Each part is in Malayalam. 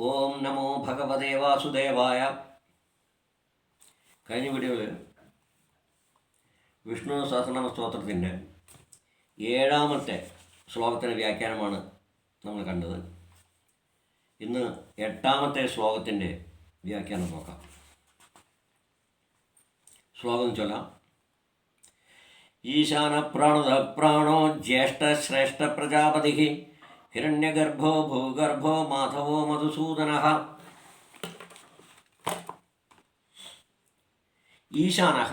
ഓം നമോ ഭഗവതേ വാസുദേവായ. കഴിഞ്ഞ വീഡിയോയിൽ വിഷ്ണു സഹസ്രനാമ സ്തോത്രത്തിന്റെ ഏഴാമത്തെ ശ്ലോകത്തിന്റെ വ്യാഖ്യാനമാണ് നമ്മൾ കണ്ടത്. ഇന്ന് എട്ടാമത്തെ ശ്ലോകത്തിന്റെ വ്യാഖ്യാനം നോക്കാം. ശ്ലോകം ചൊല്ലാം. ഈശാന പ്രാണത പ്രാണോ ജ്യേഷ്ഠ ശ്രേഷ്ഠ പ്രജാപതി ഹിരണ്യഗർഭോ ഭൂഗർഭോ മാധവോ മധുസൂദന. ഈശാനഹ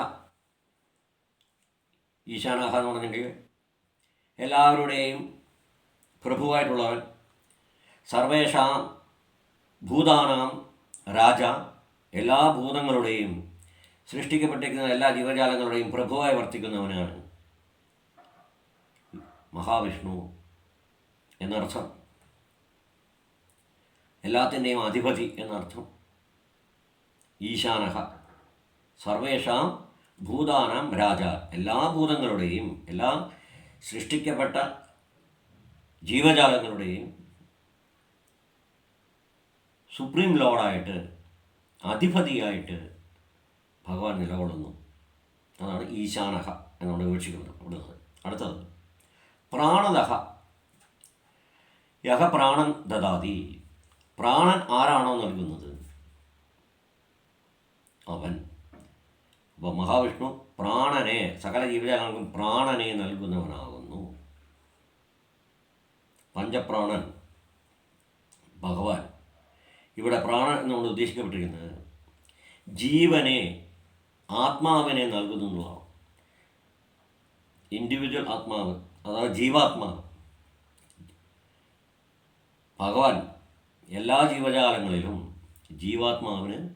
ഈശാനഹ എന്ന് പറഞ്ഞിട്ടുണ്ടെങ്കിൽ എല്ലാവരുടെയും പ്രഭുവായിട്ടുള്ളവൻ സർവേഷാം ഭൂതാനാം രാജ എല്ലാ ഭൂതങ്ങളുടെയും സൃഷ്ടിക്കപ്പെട്ടിരിക്കുന്ന എല്ലാ ജീവജാലങ്ങളുടെയും പ്രഭുവായി വർത്തിക്കുന്നവനാണ് മഹാവിഷ്ണു. എന്നർത്ഥം. എല്ലാത്തിന്റെയും അധിപതി എന്നർത്ഥം. ഈശാനഹ. സർവേഷാം ഭൂതാനാം രാജ. എല്ലാ ഭൂതങ്ങളുടെയും എല്ലാ സൃഷ്ടിക്കപ്പെട്ട ജീവജാലങ്ങളുടെയും സുപ്രീം ലോഡായിട്ട് അധിപതിയായിട്ട് ഭഗവാൻ നിലകൊള്ളുന്നു. അതാണ് ഈശാനഹ എന്നോട് വിവക്ഷിക്കുന്നത്. അടുത്തത്. പ്രാണദഹ. യഹ പ്രാണൻ ദദാതി. പ്രാണൻ ആരാണോ നൽകുന്നത്? അവൻ. അപ്പോൾ മഹാവിഷ്ണു പ്രാണനെ സകല ജീവജാലങ്ങൾക്കും പ്രാണനെ നൽകുന്നവനാകുന്നു. പഞ്ചപ്രാണൻ ഭഗവാൻ. ഇവിടെ പ്രാണൻ എന്നുകൊണ്ട് ഉദ്ദേശിക്കപ്പെട്ടിരിക്കുന്നത്. ജീവനെ ആത്മാവിനെ നൽകുന്നു എന്നുള്ളതാണ്. ഇൻഡിവിജ്വൽ ആത്മാവ് അതായത് ജീവാത്മാവ്. ഭഗവാൻ എല്ലാ ജീവജാലങ്ങളിലും ജീവാത്മാവിന്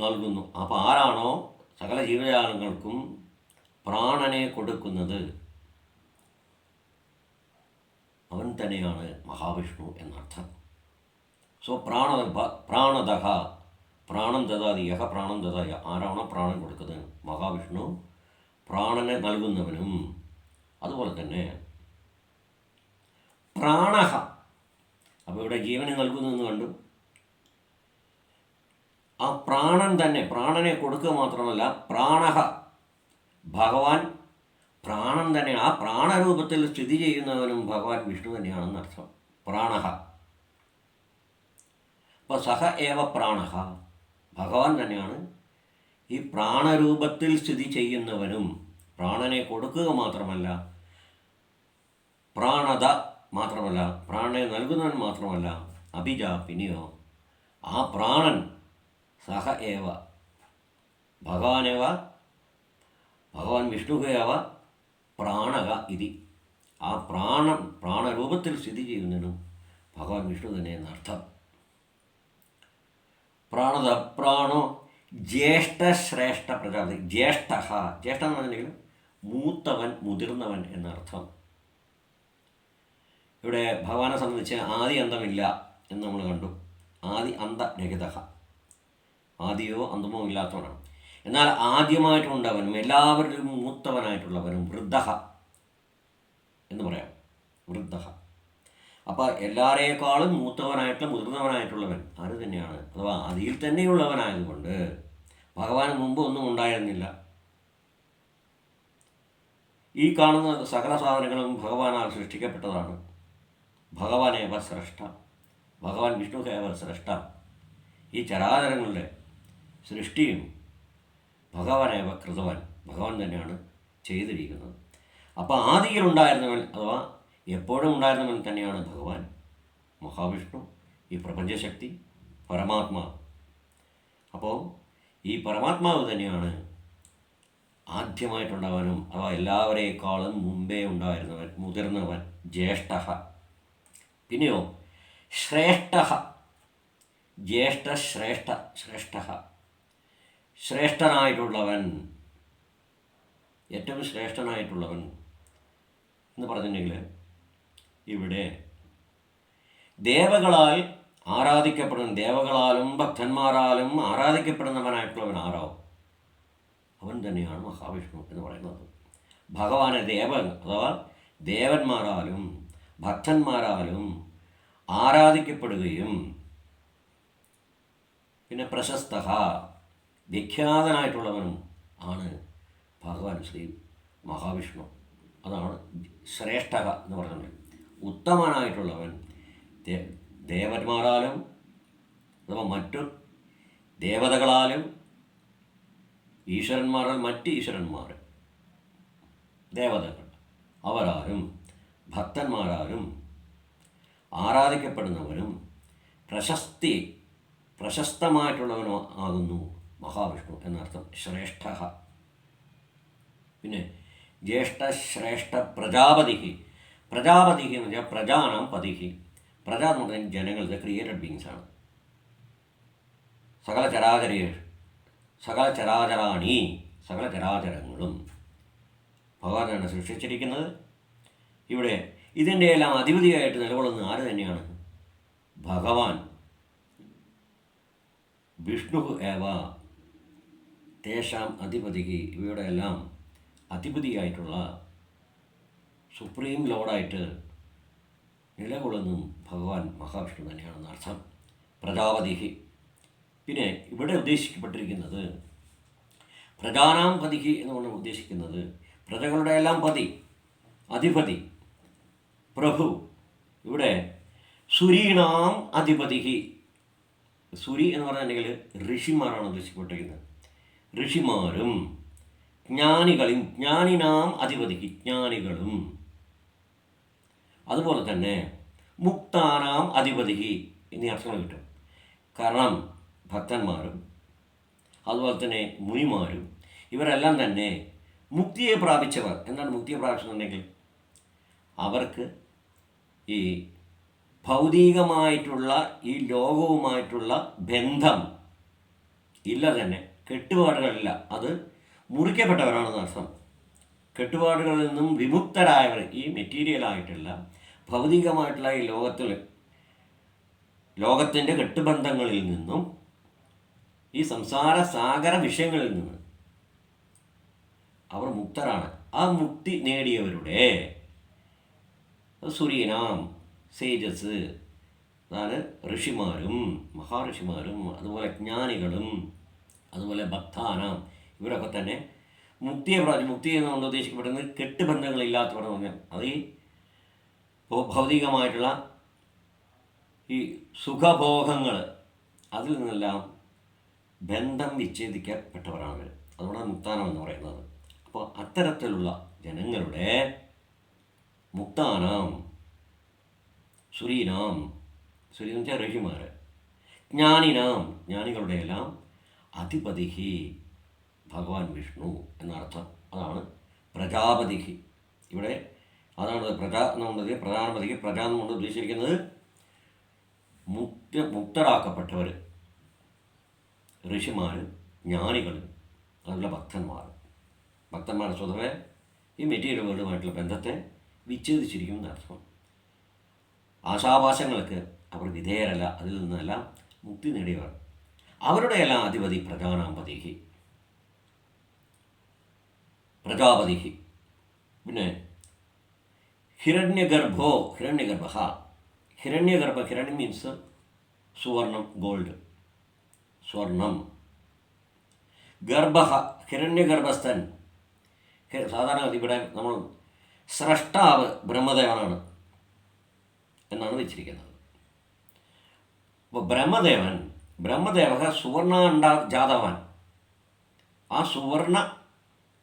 നൽകുന്നു. അപ്പോൾ ആരാണോ സകല ജീവജാലങ്ങൾക്കും പ്രാണനെ കൊടുക്കുന്നത്? അവൻ തന്നെയാണ് മഹാവിഷ്ണു എന്നർത്ഥം. സോ പ്രാണ പ്രാണദഹ പ്രാണം ദദാതി യഹ പ്രാണം ദദായ. ആരാണോ പ്രാണൻ കൊടുക്കുന്നത്? മഹാവിഷ്ണു. പ്രാണനെ നൽകുന്നവനും. അതുപോലെ തന്നെ പ്രാണഹ. അപ്പോൾ ഇവിടെ ജീവനെ നൽകുന്നു എന്ന് കണ്ടു. ആ പ്രാണൻ തന്നെ പ്രാണനെ കൊടുക്കുക മാത്രമല്ല പ്രാണഹ ഭഗവാൻ പ്രാണൻ തന്നെ ആ പ്രാണരൂപത്തിൽ സ്ഥിതി ചെയ്യുന്നവനും ഭഗവാൻ വിഷ്ണു തന്നെയാണെന്ന് അർത്ഥം. പ്രാണഹ. അപ്പോൾ സഹ ഏവ പ്രാണഹ. ഭഗവാൻ തന്നെയാണ് ഈ പ്രാണരൂപത്തിൽ സ്ഥിതി ചെയ്യുന്നവനും പ്രാണനെ കൊടുക്കുക മാത്രമല്ല പ്രാണത മാത്രമല്ല പ്രാണനെ നൽകുന്നവൻ മാത്രമല്ല അഭിജ പിന്നെയോ ആ പ്രാണൻ സഹ ഏവ. ഭഗവാനേവ ഭഗവാൻ വിഷ്ണുഹേവ പ്രാണക ഇതി. ആ പ്രാണൻ പ്രാണരൂപത്തിൽ സ്ഥിതി ചെയ്യുന്നതിനും ഭഗവാൻ വിഷ്ണു തന്നെ എന്നർത്ഥം പ്രാണത പ്രാണോ ജ്യേഷ്ഠ ശ്രേഷ്ഠ പ്രജാപതി ജ്യേഷ്ഠ ജ്യേഷ്ഠ എന്ന് പറഞ്ഞിട്ടുണ്ടെങ്കിൽ മൂത്തവൻ മുതിർന്നവൻ എന്നർത്ഥം. ഇവിടെ ഭഗവാനെ സംബന്ധിച്ച് ആദി അന്തമില്ല എന്ന് നമ്മൾ കണ്ടു. ആദി അന്തരഹിത ആദിയോ അന്തമോ ഇല്ലാത്തവനാണ്. എന്നാൽ ആദ്യമായിട്ടുണ്ടവനും എല്ലാവരിലും മൂത്തവനായിട്ടുള്ളവനും വൃദ്ധ എന്ന് പറയാം. വൃദ്ധ അപ്പോൾ എല്ലാവരേക്കാളും മൂത്തവനായിട്ടുള്ള മുതിർന്നവനായിട്ടുള്ളവൻ ആര് തന്നെയാണ്? അഥവാ അതിൽ തന്നെയുള്ളവനായതുകൊണ്ട് ഭഗവാന് മുമ്പ് ഒന്നും ഉണ്ടായിരുന്നില്ല. ഈ കാണുന്ന സകല സാധനങ്ങളും ഭഗവാനാൽ സൃഷ്ടിക്കപ്പെട്ടതാണ്. ഭഗവാനേവ സ്രഷ്ട ഭഗവാൻ വിഷ്ണുഹേവ സ്രഷ്ട ഈ ചരാചരങ്ങളുടെ സൃഷ്ടിയും ഭഗവാനേവ കൃതവൻ ഭഗവാൻ തന്നെയാണ് ചെയ്തിരിക്കുന്നത്. അപ്പോൾ ആദിയിൽ ഉണ്ടായിരുന്നവൻ അഥവാ എപ്പോഴും ഉണ്ടായിരുന്നവൻ തന്നെയാണ് ഭഗവാൻ. മഹാവിഷ്ണു ഈ പ്രപഞ്ചശക്തി പരമാത്മാവ് അപ്പോൾ ഈ പരമാത്മാവ് തന്നെയാണ് ആദ്യമായിട്ടുണ്ടാവാനും അവ എല്ലാവരേക്കാളും മുമ്പേ ഉണ്ടായിരുന്നവൻ മുതിർന്നവൻ ജ്യേഷ്ഠ. പിന്നെയോ ശ്രേഷ്ഠ. ജ്യേഷ്ഠ ശ്രേഷ്ഠ ശ്രേഷ്ഠ. ശ്രേഷ്ഠനായിട്ടുള്ളവൻ. ഏറ്റവും ശ്രേഷ്ഠനായിട്ടുള്ളവൻ എന്ന് പറഞ്ഞിട്ടുണ്ടെങ്കിൽ ഇവിടെ ദേവകളാൽ ആരാധിക്കപ്പെടുന്ന ദേവകളാലും ഭക്തന്മാരാലും ആരാധിക്കപ്പെടുന്നവനായിട്ടുള്ളവൻ ആരോ? അവൻ തന്നെയാണ് മഹാവിഷ്ണു എന്ന് പറയുന്നത്. ഭഗവാനെ ദേവൻ അഥവാ ദേവന്മാരാലും ഭക്തന്മാരാലും ആരാധിക്കപ്പെടുകയും പിന്നെ പ്രശസ്ത വിഖ്യാതനായിട്ടുള്ളവനും ആണ് ഭഗവാൻ ശ്രീ മഹാവിഷ്ണു. അതാണ് ശ്രേഷ്ഠ എന്ന് പറയുന്നത് ഉത്തമനായിട്ടുള്ളവൻ ദേവന്മാരാലും അഥവാ മറ്റു ദേവതകളാലും ഈശ്വരന്മാരാൽ മറ്റ് ഈശ്വരന്മാർ ദേവതകൾ അവരാലും ഭക്തന്മാരാലും ആരാധിക്കപ്പെടുന്നവനും പ്രശസ്തി പ്രശസ്തമായിട്ടുള്ളവനോ ആകുന്നു മഹാവിഷ്ണു എന്നർത്ഥം ശ്രേഷ്ഠ. പിന്നെ ജ്യേഷ്ഠ ശ്രേഷ്ഠ പ്രജാപതി പ്രജാപതി എന്ന് വെച്ചാൽ പ്രജാനാം പതിഹി. പ്രജ എന്ന് പറഞ്ഞാൽ ജനങ്ങളുടെ ക്രിയേറ്റഡ് ബീങ്സ് ആണ്. സകല ചരാചരേ സകല ചരാചരാണി സകല ചരാചരങ്ങളും ഭഗവാനാണ് സൃഷ്ടിച്ചിരിക്കുന്നത്. ഇവിടെ ഇതിന്റെ എല്ലാം അധിപതിയായിട്ട് നിലകൊള്ളുന്ന ആര് തന്നെയാണ്? ഭഗവാൻ. വിഷ്ണു ഏവ. തേഷാം അധിപതി ഇവയുടെ എല്ലാം അധിപതിയായിട്ടുള്ള സുപ്രീം ലോഡായിട്ട് നിലകൊള്ളുന്നതും ഭഗവാൻ മഹാവിഷ്ണു തന്നെയാണെന്ന് അർത്ഥം. പ്രജാപതി പിന്നെ ഇവിടെ ഉദ്ദേശിക്കപ്പെട്ടിരിക്കുന്നത് പ്രജാനാം എന്ന് എന്നുകൊണ്ട് ഉദ്ദേശിക്കുന്നത് പ്രജകളുടെ എല്ലാം പതി അധിപതി. പ്രഭു ഇവിടെ സുരീണാം അധിപതി സുരി എന്ന് പറഞ്ഞിട്ടുണ്ടെങ്കിൽ ഋഷിമാരാണ് ഉദ്ദേശിക്കപ്പെട്ടിരിക്കുന്നത്. ഋഷിമാരും ജ്ഞാനികളും ജ്ഞാനിനാം അധിപതി ജ്ഞാനികളും. അതുപോലെ തന്നെ മുക്താനാം അധിപതി എന്നീ അർത്ഥങ്ങൾ കിട്ടും. കാരണം ഭക്തന്മാരും അതുപോലെ തന്നെ മുനിമാരും ഇവരെല്ലാം തന്നെ മുക്തിയെ പ്രാപിച്ചവർ. എന്താണ് മുക്തിയെ പ്രാപിച്ചതെന്നുണ്ടെങ്കിൽ അവർക്ക് ഈ ഭൗതികമായിട്ടുള്ള ഈ ലോകവുമായിട്ടുള്ള ബന്ധം ഇല്ല തന്നെ. കെട്ടുപാടുകളില്ല. അത് മുറിക്കപ്പെട്ടവരാണെന്ന് അർത്ഥം. കെട്ടുപാടുകളിൽ നിന്നും വിമുക്തരായവർ ഈ മെറ്റീരിയലായിട്ടുള്ള ഭൗതികമായിട്ടുള്ള ഈ ലോകത്തിൽ ലോകത്തിന്റെ കെട്ടുബന്ധങ്ങളിൽ നിന്നും ഈ സംസാര സാഗര വിഷയങ്ങളിൽ നിന്ന് അവർ മുക്തരാണ്. ആ മുക്തി നേടിയവരുടെ സുരീനാം സേജസ് അതായത് ഋഷിമാരും മഹാഋഷിമാരും അതുപോലെ ജ്ഞാനികളും അതുപോലെ ഭക്താനാം. ഇവരൊക്കെ തന്നെ മുക്തിയെ പ്രാപിച്ചു മുക്തി എന്നുകൊണ്ട് ഉദ്ദേശിക്കപ്പെടുന്നത്. കെട്ടുബന്ധങ്ങളില്ലാത്തവർ എന്ന് പറഞ്ഞാൽ അത് ഈ ഭൗതികമായിട്ടുള്ള ഈ സുഖഭോഗങ്ങൾ അതിൽ നിന്നെല്ലാം ബന്ധം വിച്ഛേദിക്കപ്പെട്ടവരാണ് അതുകൊണ്ടാണ് മുക്താനം എന്ന് പറയുന്നത്. അപ്പോൾ അത്തരത്തിലുള്ള ജനങ്ങളുടെ മുക്താനാം സുരീനാം സുരി എന്ന് വെച്ചാൽ ഋഷിമാർ ജ്ഞാനിനാം ജ്ഞാനികളുടെ എല്ലാം അധിപതിഹി ഭഗവാൻ വിഷ്ണു എന്നർത്ഥം. അതാണ് പ്രജാപതിഹി. ഇവിടെ അതാണ് പ്രജ എന്നുള്ളത് പ്രധാനപതിക്ക് പ്രജ എന്നുകൊണ്ട് ഉദ്ദേശിച്ചിരിക്കുന്നത് മുക്ത മുക്തരാക്കപ്പെട്ടവർ ഋഷിമാർ ജ്ഞാനികൾ അതുപോലെ ഭക്തന്മാർ ഭക്തന്മാർ സ്വതവേ ഈ മെറ്റീരിയൽ വേൾഡുമായിട്ടുള്ള ബന്ധത്തെ വിച്ഛേദിച്ചിരിക്കും എന്നർത്ഥം ആശാപാശങ്ങൾക്ക് അവർ വിധേയരല്ല അതിൽ നിന്നെല്ലാം മുക്തി നേടിയവർ. അവരുടെ എല്ലാം അധിപതി പ്രജാനാമ്പതിഹി. പ്രജാപതിഹി. പിന്നെ ഹിരണ്യഗർഭോ ഹിരണ്യഗർഭ ഹിരണ്യഗർഭ ഹിരണ്യ മീൻസ് സുവർണം ഗോൾഡ് സ്വർണം. ഗർഭ ഹിരണ്യഗർഭസ്ഥൻ. സാധാരണ ഇവിടെ നമ്മൾ സ്രഷ്ടാവ് ബ്രഹ്മദേവനാണ് എന്നാണ് വെച്ചിരിക്കുന്നത്. അപ്പോൾ ബ്രഹ്മദേവൻ ബ്രഹ്മദേവ സുവർണ അണ്ട ജാതവാൻ ആ സുവർണ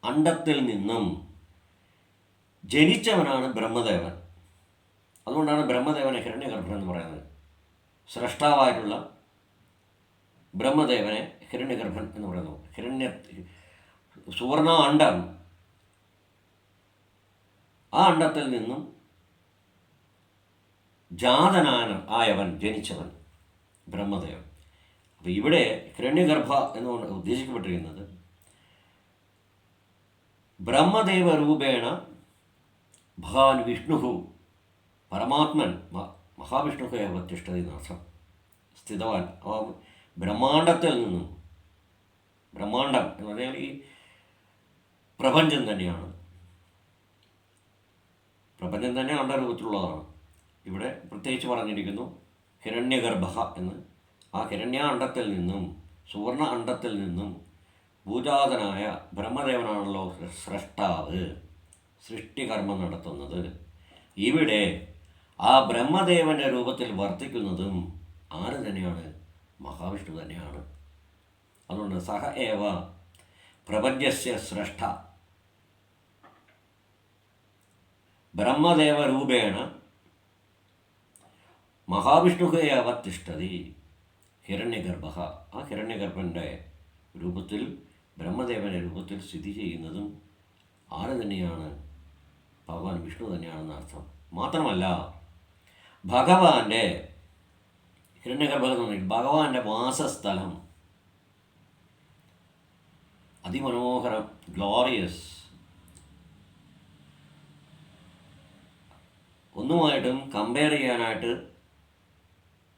അണ്ടത്തിൽ നിന്നും ജനിച്ചവനാണ് ബ്രഹ്മദേവൻ. അതുകൊണ്ടാണ് ബ്രഹ്മദേവനെ ഹിരണ്യഗർഭൻ എന്ന് പറയുന്നത്. സ്രഷ്ടാവായിട്ടുള്ള ബ്രഹ്മദേവനെ ഹിരണ്യഗർഭൻ എന്ന് പറയുന്നു. ഹിരണ്യ സുവർണ അണ്ടം ആ അണ്ടത്തിൽ നിന്നും ജാതനാന ആയവൻ ജനിച്ചവൻ ബ്രഹ്മദേവൻ. അപ്പോൾ ഇവിടെ ഹിരണ്യഗർഭ എന്നുകൊണ്ട് ഉദ്ദേശിക്കപ്പെട്ടിരിക്കുന്നത് ബ്രഹ്മദേവ രൂപേണ ഭഗവാൻ വിഷ്ണു പരമാത്മൻ മഹാവിഷ്ണു ഏവ തിഷ്ഠതി എന്നർത്ഥം സ്ഥിതവാൻ. അപ്പോൾ ബ്രഹ്മാണ്ടത്തിൽ നിന്നും ബ്രഹ്മാണ്ടം എന്ന് പറഞ്ഞാൽ ഈ പ്രപഞ്ചം തന്നെയാണ്. പ്രപഞ്ചം തന്നെ അണ്ടരൂപത്തിലുള്ളതാണ് ഇവിടെ പ്രത്യേകിച്ച് പറഞ്ഞിരിക്കുന്നു ഹിരണ്യഗർഭ എന്ന്. ആ ഹിരണ്യ അണ്ടത്തിൽ നിന്നും സുവർണ അണ്ടത്തിൽ നിന്നും ഭൂജാതനായ ബ്രഹ്മദേവനാണല്ലോ സ്രഷ്ടാവ് സൃഷ്ടികർമ്മം നടത്തുന്നത്. ഇവിടെ ആ ബ്രഹ്മദേവന്റെ രൂപത്തിൽ വർത്തിക്കുന്നതും ആര് തന്നെയാണ്? മഹാവിഷ്ണു തന്നെയാണ്. അതുകൊണ്ട് സഹ ഏവ പ്രപഞ്ചസ്യ സ്രഷ്ട ബ്രഹ്മദേവരൂപേണ മഹാവിഷ്ണുഹേവ തിഷ്ടതി ഹിരണ്യഗർഭ. ആ ഹിരണ്യഗർഭന്റെ രൂപത്തിൽ ബ്രഹ്മദേവന്റെ രൂപത്തിൽ സ്ഥിതി ചെയ്യുന്നതും ആര് തന്നെയാണ്? ഭഗവാൻ വിഷ്ണു തന്നെയാണെന്ന് അർത്ഥം. മാത്രമല്ല ഭഗവാന്റെ ഹിരണ്യഗർഭം എന്ന് പറഞ്ഞാൽ ഭഗവാന്റെ വാസസ്ഥലം അതിമനോഹരം ഗ്ലോറിയസ് ഒന്നുമായിട്ടും കമ്പയർ ചെയ്യാനായിട്ട്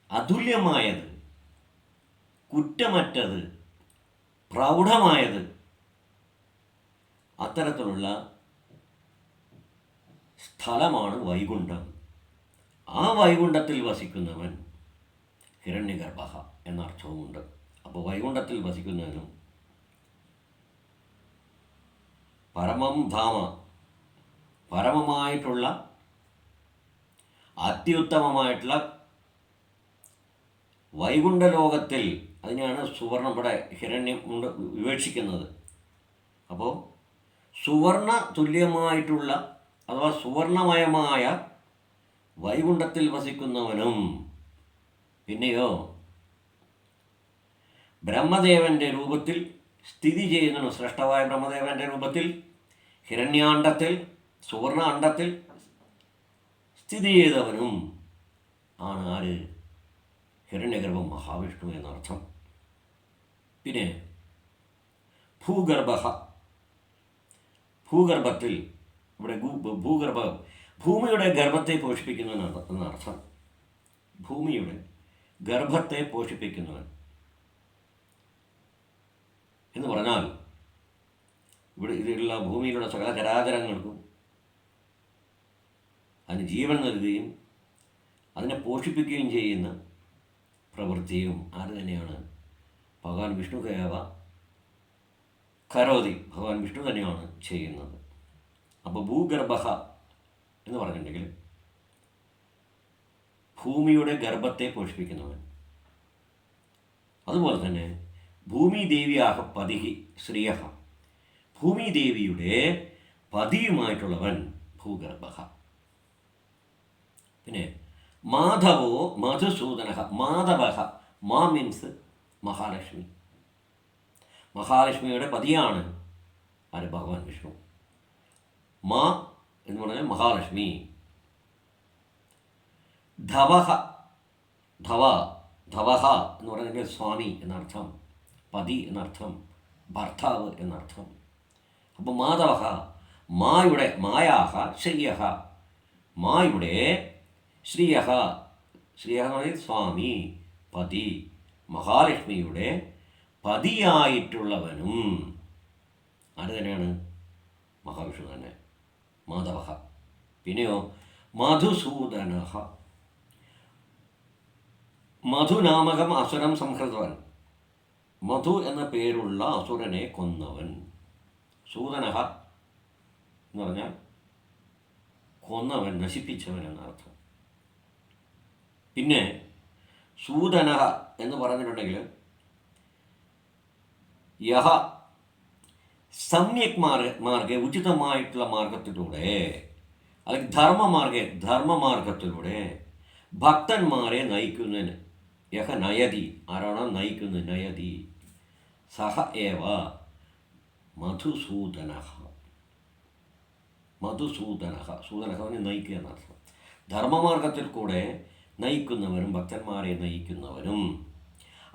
അതുല്യമായത് കുറ്റമറ്റത് പ്രൗഢമായത് അത്തരത്തിലുള്ള സ്ഥലമാണ് വൈകുണ്ഠം. ആ വൈകുണ്ഠത്തിൽ വസിക്കുന്നവൻ ഹിരണ്യഗർഭ എന്നർത്ഥവുമുണ്ട് അപ്പോൾ വൈകുണ്ഠത്തിൽ വസിക്കുന്നവനും പരമം ധാമ പരമമായിട്ടുള്ള അത്യുത്തമമായിട്ടുള്ള വൈകുണ്ഠ ലോകത്തിൽ അതിനെയാണ് സുവർണ ഇവിടെ ഹിരണ്യം കൊണ്ട് വിവക്ഷിക്കുന്നത്. അപ്പോൾ സുവർണ തുല്യമായിട്ടുള്ള അഥവാ സുവർണമയമായ വൈകുണ്ഠത്തിൽ വസിക്കുന്നവനും പിന്നെയോ ബ്രഹ്മദേവന്റെ രൂപത്തിൽ സ്ഥിതി ചെയ്യുന്നവനും ശ്രേഷ്ഠമായ ബ്രഹ്മദേവന്റെ രൂപത്തിൽ ഹിരണ്യാണ്ടത്തിൽ സുവർണ അണ്ടത്തിൽ സ്ഥിതി ചെയ്തവനും ആണ് ആര്? ഹിരണ്യഗർഭം മഹാവിഷ്ണു എന്നർത്ഥം. പിന്നെ ഭൂഗർഭ ഭൂഗർഭത്തിൽ ഇവിടെ ഭൂഗർഭ ഭൂമിയുടെ ഗർഭത്തെ പോഷിപ്പിക്കുന്നവൻ എന്നർത്ഥം. ഭൂമിയുടെ ഗർഭത്തെ പോഷിപ്പിക്കുന്നവൻ എന്ന് പറഞ്ഞാൽ ഇവിടെ ഇതിലുള്ള ഭൂമിയിലുള്ള സകല ചരാചരങ്ങൾക്കും അതിന് ജീവൻ നൽകുകയും അതിനെ പോഷിപ്പിക്കുകയും ചെയ്യുന്ന പ്രവൃത്തിയും ആര് തന്നെയാണ്. ഭഗവാൻ വിഷ്ണു കേവ കരോതി. ഭഗവാൻ വിഷ്ണു തന്നെയാണ് ചെയ്യുന്നത്. അപ്പോൾ ഭൂഗർഭ എന്ന് പറഞ്ഞിട്ടുണ്ടെങ്കിൽ ഭൂമിയുടെ ഗർഭത്തെ പോഷിപ്പിക്കുന്നവൻ. അതുപോലെ തന്നെ ഭൂമി ദേവിയാഹ പതിഹി ശ്രീയഹ. ഭൂമി ദേവിയുടെ പതിയുമായിട്ടുള്ളവൻ ഭൂഗർഭ. പിന്നെ മാധവോ മധുസൂദന മാധവ മാ മീൻസ് മഹാലക്ഷ്മി. മഹാലക്ഷ്മിയുടെ പതിയാണ് ആര്? ഭഗവാൻ വിഷ്ണു. മാ എന്ന് പറഞ്ഞാൽ മഹാലക്ഷ്മി. ധവഹ ധവ ധവഹ എന്ന് പറഞ്ഞാൽ സ്വാമി എന്നർത്ഥം പതി എന്നർത്ഥം ഭർത്താവ് എന്നർത്ഥം. അപ്പോൾ മാധവഹ മായുടെ മായാഹ ശയ്യഹ മായുടെ ശ്രീയഹ. ശ്രീയഹ എന്ന് പറയുന്നത് സ്വാമി പതി മഹാലക്ഷ്മിയുടെ പതിയായിട്ടുള്ളവനും. ആര് തന്നെയാണ് മഹാവിഷ്ണു തന്നെ മാധവ പിന്നെയോ മധുസൂദന മധുനാമകം അസുരം സംഹൃതവൻ. മധു എന്ന പേരുള്ള അസുരനെ കൊന്നവൻ. സൂദനഹ എന്ന് പറഞ്ഞാൽ കൊന്നവൻ നശിപ്പിച്ചവൻ എന്നർത്ഥം പിന്നെ സൂതനഹ എന്ന് പറഞ്ഞിട്ടുണ്ടെങ്കിൽ യഹ സമ്യക് മാർഗ മാർഗ ഉചിതമായിട്ടുള്ള മാർഗത്തിലൂടെ അല്ലെങ്കിൽ ധർമ്മമാർഗെ ധർമ്മമാർഗത്തിലൂടെ ഭക്തന്മാരെ നയിക്കുന്നതിന് യഹ നയതി ആരാണോ നയിക്കുന്നത് നയതി സഹ ഏവ മധുസൂദന മധുസൂദന സൂദന നയിക്കുക എന്നർത്ഥം ധർമ്മമാർഗത്തിൽ കൂടെ നയിക്കുന്നവനും ഭക്തന്മാരെ നയിക്കുന്നവനും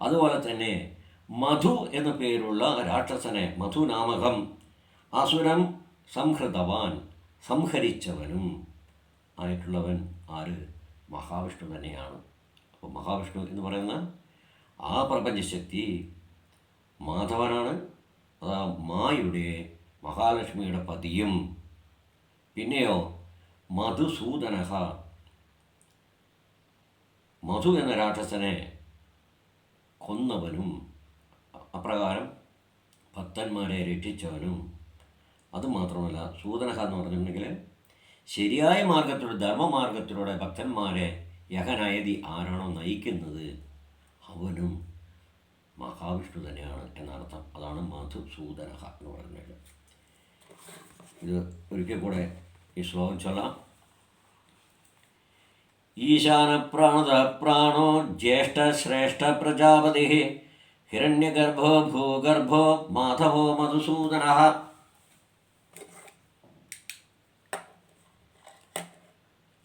അതുപോലെ തന്നെ മധു എന്ന പേരുള്ള രാക്ഷസനെ മധുനാമകം അസുരം സംഹൃതവാൻ സംഹരിച്ചവനും ആയിട്ടുള്ളവൻ ആര്? മഹാവിഷ്ണു തന്നെയാണ്. അപ്പോൾ മഹാവിഷ്ണു എന്ന് പറയുന്ന ആ പ്രപഞ്ചശക്തി മാധവനാണ്. അതാ മായുടെ മഹാലക്ഷ്മിയുടെ പതിയും. പിന്നെയോ മധുസൂദനഹ മധു എന്ന രാക്ഷസനെ കൊന്നവനും അപ്രകാരം ഭക്തന്മാരെ രക്ഷിച്ചവനും. അതുമാത്രമല്ല സൂതനഹ എന്ന് പറഞ്ഞിട്ടുണ്ടെങ്കിൽ ശരിയായ മാർഗത്തിലൂടെ ധർമ്മമാർഗത്തിലൂടെ ഭക്തന്മാരെ യഹനയതി ആരാണോ നയിക്കുന്നത് അവനും മഹാവിഷ്ണു തന്നെയാണ് എന്നർത്ഥം. അതാണ് മധുസൂദനഹ എന്ന് പറയുന്നത് ഇത് ഒരിക്കൽ കൂടെ ഈ ശ്ലോകം ചൊല്ലാം. ഈശാനപ്രാണത പ്രാണോ ज्येष्ठश्रेष्ठप्रजापतिः ഹിരണ്യഗർഭോ ഭൂഗർഭോ മാധവോ മധുസൂദന.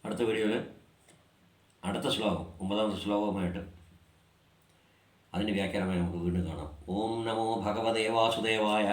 അടുത്ത വീഡിയോയിൽ അടുത്ത ശ്ലോകം ഒമ്പതാമത്തെ ശ്ലോകവുമായിട്ട് അതിന്റെ വ്യാഖ്യാനമായി നമുക്ക് വീണ്ടും കാണാം. ഓം നമോ ഭഗവതേ വാസുദേവായ.